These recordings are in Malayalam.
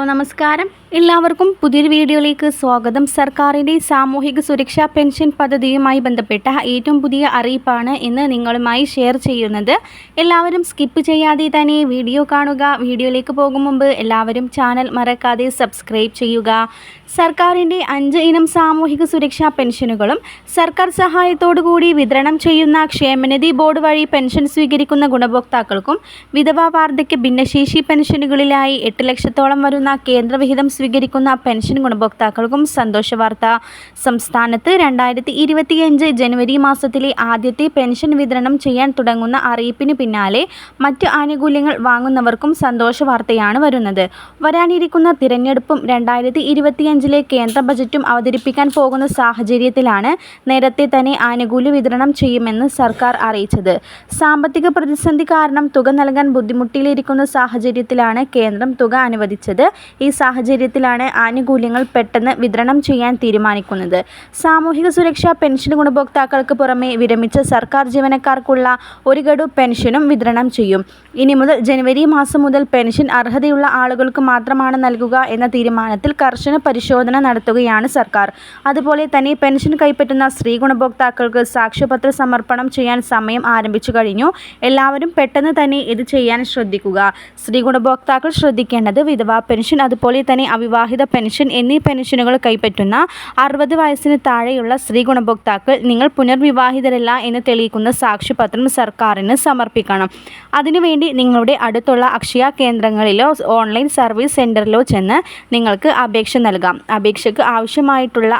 ഹലോ നമസ്കാരം. എല്ലാവർക്കും പുതിയൊരു വീഡിയോയിലേക്ക് സ്വാഗതം. സർക്കാരിന്റെ സാമൂഹിക സുരക്ഷാ പെൻഷൻ പദ്ധതിയുമായി ബന്ധപ്പെട്ട ഏറ്റവും പുതിയ അറിയിപ്പാണ് ഇന്ന് നിങ്ങളുമായി ഷെയർ ചെയ്യുന്നത്. എല്ലാവരും സ്കിപ്പ് ചെയ്യാതെ തന്നെ വീഡിയോ കാണുക. വീഡിയോയിലേക്ക് പോകും മുമ്പ് എല്ലാവരും ചാനൽ മറക്കാതെ സബ്സ്ക്രൈബ് ചെയ്യുക. സർക്കാരിന്റെ അഞ്ച് ഇനം സാമൂഹിക സുരക്ഷാ പെൻഷനുകളും സർക്കാർ സഹായത്തോടു കൂടി വിതരണം ചെയ്യുന്ന ക്ഷേമനിധി ബോർഡ് വഴി പെൻഷൻ സ്വീകരിക്കുന്ന ഗുണഭോക്താക്കൾക്കും വിധവാ വാർദ്ധക്യ ഭിന്നശേഷി പെൻഷനുകളിലായി എട്ട് ലക്ഷത്തോളം വരുന്ന കേന്ദ്രവിഹിതം സ്വീകരിക്കുന്ന പെൻഷൻ ഗുണഭോക്താക്കൾക്കും സന്തോഷ വാർത്ത സംസ്ഥാനത്ത് രണ്ടായിരത്തി ഇരുപത്തിയഞ്ച് ജനുവരി മാസത്തിലെ ആദ്യത്തെ പെൻഷൻ വിതരണം ചെയ്യാൻ തുടങ്ങുന്ന അറിയിപ്പിന് പിന്നാലെ മറ്റ് ആനുകൂല്യങ്ങൾ വാങ്ങുന്നവർക്കും സന്തോഷ വാർത്തയാണ് വരുന്നത്. വരാനിരിക്കുന്ന തിരഞ്ഞെടുപ്പും രണ്ടായിരത്തി ഇരുപത്തിയഞ്ചിലെ കേന്ദ്ര ബജറ്റും അവതരിപ്പിക്കാൻ പോകുന്ന സാഹചര്യത്തിലാണ് നേരത്തെ തന്നെ ആനുകൂല്യ വിതരണം ചെയ്യുമെന്ന് സർക്കാർ അറിയിച്ചത്. സാമ്പത്തിക പ്രതിസന്ധി കാരണം തുക നൽകാൻ ബുദ്ധിമുട്ടിലിരിക്കുന്ന സാഹചര്യത്തിലാണ് കേന്ദ്രം തുക അനുവദിച്ചത്. ഈ സാഹചര്യത്തിലാണ് ആനുകൂല്യങ്ങൾ പെട്ടെന്ന് വിതരണം ചെയ്യാൻ തീരുമാനിക്കുന്നത്. സാമൂഹിക സുരക്ഷാ പെൻഷൻ ഗുണഭോക്താക്കൾക്ക് പുറമെ വിരമിച്ച സർക്കാർ ജീവനക്കാർക്കുള്ള ഒരു ഗഡു പെൻഷനും വിതരണം ചെയ്യും. ഇനി മുതൽ ജനുവരി മാസം മുതൽ പെൻഷൻ അർഹതയുള്ള ആളുകൾക്ക് മാത്രമാണ് നൽകുക എന്ന തീരുമാനത്തിൽ കർശന പരിശോധന നടത്തുകയാണ് സർക്കാർ. അതുപോലെ തന്നെ പെൻഷൻ കൈപ്പറ്റുന്ന സ്ത്രീ ഗുണഭോക്താക്കൾക്ക് സാക്ഷ്യപത്ര സമർപ്പണം ചെയ്യാൻ സമയം ആരംഭിച്ചു കഴിഞ്ഞു. എല്ലാവരും പെട്ടെന്ന് തന്നെ ഇത് ചെയ്യാൻ ശ്രദ്ധിക്കുക. സ്ത്രീ ഗുണഭോക്താക്കൾ ശ്രദ്ധിക്കേണ്ടത് വിധവാ പെൻഷൻ അതുപോലെ തന്നെ അവിവാഹിത പെൻഷൻ എന്നീ പെൻഷനുകൾ കൈപ്പറ്റുന്ന അറുപത് വയസ്സിന് താഴെയുള്ള സ്ത്രീ ഗുണഭോക്താക്കൾ നിങ്ങൾ പുനർവിവാഹിതരല്ല എന്ന് തെളിയിക്കുന്ന സാക്ഷ്യപത്രം സർക്കാരിന് സമർപ്പിക്കണം. അതിനുവേണ്ടി നിങ്ങളുടെ അടുത്തുള്ള അക്ഷയ കേന്ദ്രങ്ങളിലോ ഓൺലൈൻ സർവീസ് സെന്ററിലോ ചെന്ന് നിങ്ങൾക്ക് അപേക്ഷ നൽകാം. അപേക്ഷയ്ക്ക് ആവശ്യമായിട്ടുള്ള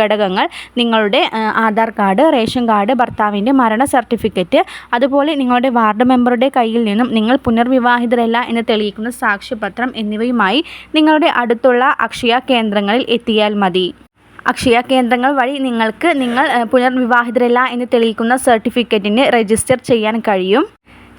ഘടകങ്ങൾ നിങ്ങളുടെ ആധാർ കാർഡ് റേഷൻ കാർഡ് ഭർത്താവിന്റെ മരണ സർട്ടിഫിക്കറ്റ് അതുപോലെ നിങ്ങളുടെ വാർഡ് മെമ്പറുടെ കയ്യിൽ നിന്നും നിങ്ങൾ പുനർവിവാഹിതരല്ല എന്ന് തെളിയിക്കുന്ന സാക്ഷ്യപത്രം എന്നിവയുമായി നിങ്ങളുടെ അടുത്തുള്ള അക്ഷയ കേന്ദ്രങ്ങളിൽ എത്തിയാൽ മതി. അക്ഷയ കേന്ദ്രങ്ങൾ വഴി നിങ്ങൾക്ക് നിങ്ങൾ പുനർവിവാഹിതരല്ല എന്ന് തെളിയിക്കുന്ന സർട്ടിഫിക്കറ്റിന് രജിസ്റ്റർ ചെയ്യാൻ കഴിയും.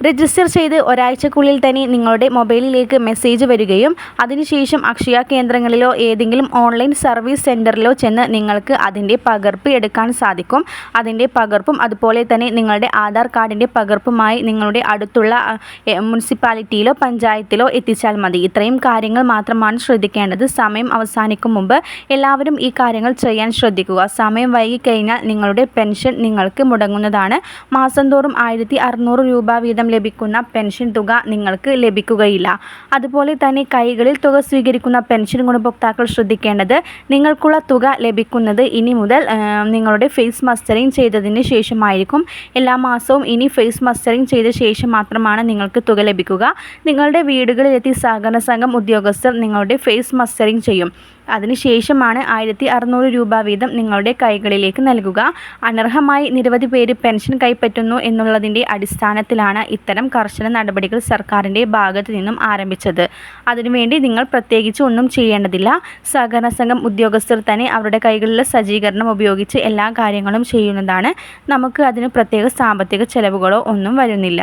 രജിസ്റ്റർ ചെയ്ത് ഒരാഴ്ചക്കുള്ളിൽ തന്നെ നിങ്ങളുടെ മൊബൈലിലേക്ക് മെസ്സേജ് വരികയും അതിനുശേഷം അക്ഷയ കേന്ദ്രങ്ങളിലോ ഏതെങ്കിലും ഓൺലൈൻ സർവീസ് സെന്ററിലോ ചെന്ന് നിങ്ങൾക്ക് അതിന്റെ പകർപ്പ് എടുക്കാൻ സാധിക്കും. അതിന്റെ പകർപ്പും അതുപോലെ തന്നെ നിങ്ങളുടെ ആധാർ കാർഡിന്റെ പകർപ്പുമായി നിങ്ങളുടെ അടുത്തുള്ള മുനിസിപ്പാലിറ്റിയിലോ പഞ്ചായത്തിലോ എത്തിച്ചാൽ മതി. ഇത്രയും കാര്യങ്ങൾ മാത്രമാണ് ശ്രദ്ധിക്കേണ്ടത്. സമയം അവസാനിക്കും മുമ്പ് എല്ലാവരും ഈ കാര്യങ്ങൾ ചെയ്യാൻ ശ്രദ്ധിക്കുക. സമയം വൈകിക്കഴിഞ്ഞാൽ നിങ്ങളുടെ പെൻഷൻ നിങ്ങൾക്ക് മുടങ്ങുന്നതാണ്. മാസം തോറും ആയിരത്തി രൂപ വീതം ലഭിക്കുന്ന പെൻഷൻ തുക നിങ്ങൾക്ക് ലഭിക്കുകയില്ല. അതുപോലെ തന്നെ കൈകളിൽ തുക സ്വീകരിക്കുന്ന പെൻഷൻ ഗുണഭോക്താക്കൾ ശ്രദ്ധിക്കേണ്ടത് നിങ്ങൾക്കുള്ള തുക ലഭിക്കുന്നത് ഇനി മുതൽ നിങ്ങളുടെ ഫേസ് മസ്റ്ററിങ് ചെയ്തതിന് ശേഷമായിരിക്കും. എല്ലാ മാസവും ഇനി ഫേസ് മസ്റ്ററിങ് ചെയ്ത ശേഷം മാത്രമാണ് നിങ്ങൾക്ക് തുക ലഭിക്കുക. നിങ്ങളുടെ വീടുകളിലെത്തി സഹകരണ സംഘം ഉദ്യോഗസ്ഥർ നിങ്ങളുടെ ഫേസ് മസ്റ്ററിങ് ചെയ്യും. അതിനുശേഷമാണ് ആയിരത്തി അറുന്നൂറ് രൂപ വീതം നിങ്ങളുടെ കൈകളിലേക്ക് നൽകുക. അനർഹമായി നിരവധി പേര് പെൻഷൻ കൈപ്പറ്റുന്നു എന്നുള്ളതിന്റെ അടിസ്ഥാനത്തിലാണ് ഇത്തരം കർശന നടപടികൾ സർക്കാരിന്റെ ഭാഗത്ത് നിന്നും ആരംഭിച്ചത്. അതിനുവേണ്ടി നിങ്ങൾ പ്രത്യേകിച്ച് ഒന്നും ചെയ്യേണ്ടതില്ല. സഹകരണ സംഘം ഉദ്യോഗസ്ഥർ തന്നെ അവരുടെ കൈകളിലെ സജ്ജീകരണം ഉപയോഗിച്ച് എല്ലാ കാര്യങ്ങളും ചെയ്യുന്നതാണ്. നമുക്ക് അതിന് പ്രത്യേക സാമ്പത്തിക ചെലവുകളോ ഒന്നും വരുന്നില്ല.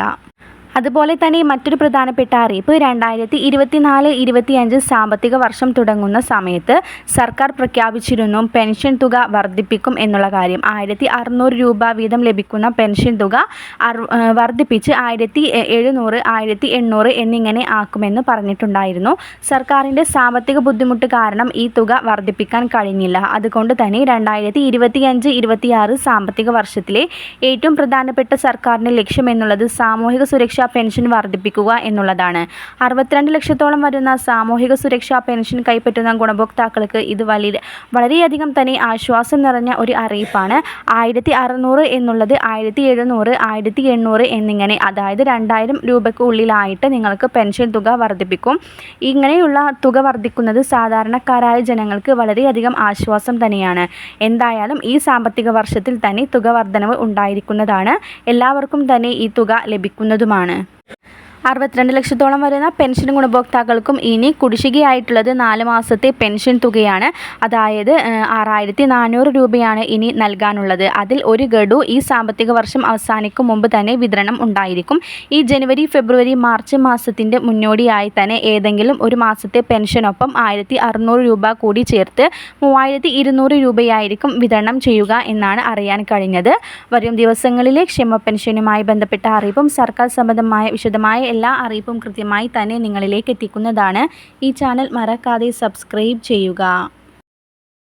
അതുപോലെ തന്നെ മറ്റൊരു പ്രധാനപ്പെട്ട അറിയിപ്പ് രണ്ടായിരത്തി ഇരുപത്തിനാല് ഇരുപത്തിയഞ്ച് സാമ്പത്തിക വർഷം തുടങ്ങുന്ന സമയത്ത് സർക്കാർ പ്രഖ്യാപിച്ചിരുന്നു പെൻഷൻ തുക വർദ്ധിപ്പിക്കും എന്നുള്ള കാര്യം. ആയിരത്തി അറുന്നൂറ് രൂപ വീതം ലഭിക്കുന്ന പെൻഷൻ തുക വർദ്ധിപ്പിച്ച് ആയിരത്തി എഴുന്നൂറ് ആയിരത്തി എണ്ണൂറ് എന്നിങ്ങനെ ആക്കുമെന്ന് പറഞ്ഞിട്ടുണ്ടായിരുന്നു. സർക്കാരിന്റെ സാമ്പത്തിക ബുദ്ധിമുട്ട് കാരണം ഈ തുക വർദ്ധിപ്പിക്കാൻ കഴിഞ്ഞില്ല. അതുകൊണ്ട് തന്നെ രണ്ടായിരത്തി ഇരുപത്തിയഞ്ച് ഇരുപത്തിയാറ് സാമ്പത്തിക വർഷത്തിലെ ഏറ്റവും പ്രധാനപ്പെട്ട സർക്കാരിന്റെ ലക്ഷ്യം എന്നുള്ളത് സാമൂഹിക സുരക്ഷാ പെൻഷൻ വർദ്ധിപ്പിക്കുക എന്നുള്ളതാണ്. അറുപത്തിരണ്ട് ലക്ഷത്തോളം വരുന്ന സാമൂഹിക സുരക്ഷാ പെൻഷൻ കൈപ്പറ്റുന്ന ഗുണഭോക്താക്കൾക്ക് ഇത് വലിയ വളരെയധികം തന്നെ ആശ്വാസം നിറഞ്ഞ ഒരു അറിയിപ്പാണ്. ആയിരത്തി അറുന്നൂറ് എന്നുള്ളത് ആയിരത്തി എഴുന്നൂറ് ആയിരത്തി എണ്ണൂറ് എന്നിങ്ങനെ അതായത് രണ്ടായിരം രൂപയ്ക്ക് ഉള്ളിലായിട്ട് നിങ്ങൾക്ക് പെൻഷൻ തുക വർദ്ധിപ്പിക്കും. ഇങ്ങനെയുള്ള തുക വർദ്ധിക്കുന്നത് സാധാരണക്കാരായ ജനങ്ങൾക്ക് വളരെയധികം ആശ്വാസം തന്നെയാണ്. എന്തായാലും ഈ സാമ്പത്തിക വർഷത്തിൽ തന്നെ തുക വർധനവ് ഉണ്ടായിരിക്കുന്നതാണ്. എല്ലാവർക്കും തന്നെ ഈ തുക ലഭിക്കുന്നതുമാണ്. അറുപത്തിരണ്ട് ലക്ഷത്തോളം വരുന്ന പെൻഷൻ ഗുണഭോക്താക്കൾക്കും ഇനി കുടിശ്ശികയായിട്ടുള്ളത് നാല് മാസത്തെ പെൻഷൻ തുകയാണ്. അതായത് ആറായിരത്തി നാനൂറ് രൂപയാണ് ഇനി നൽകാനുള്ളത്. അതിൽ ഒരു ഗഡു ഈ സാമ്പത്തിക വർഷം അവസാനിക്കും മുമ്പ് തന്നെ വിതരണം ഉണ്ടായിരിക്കും. ഈ ജനുവരി ഫെബ്രുവരി മാർച്ച് മാസത്തിന്റെ മുന്നോടിയായി തന്നെ ഏതെങ്കിലും ഒരു മാസത്തെ പെൻഷനൊപ്പം ആയിരത്തി അറുന്നൂറ് രൂപ കൂടി ചേർത്ത് മൂവായിരത്തി ഇരുന്നൂറ് രൂപയായിരിക്കും വിതരണം ചെയ്യുക എന്നാണ് അറിയാൻ കഴിഞ്ഞത്. വരും ദിവസങ്ങളിലെ ക്ഷേമ പെൻഷനുമായി ബന്ധപ്പെട്ട അറിയിപ്പും സർക്കാർ സംബന്ധമായ വിശദമായ എല്ലാ അറിയിപ്പും കൃത്യമായി തന്നെ നിങ്ങളിലേക്ക് എത്തിക്കുന്നതാണ്. ഈ ചാനൽ മറക്കാതെ സബ്സ്ക്രൈബ് ചെയ്യുക.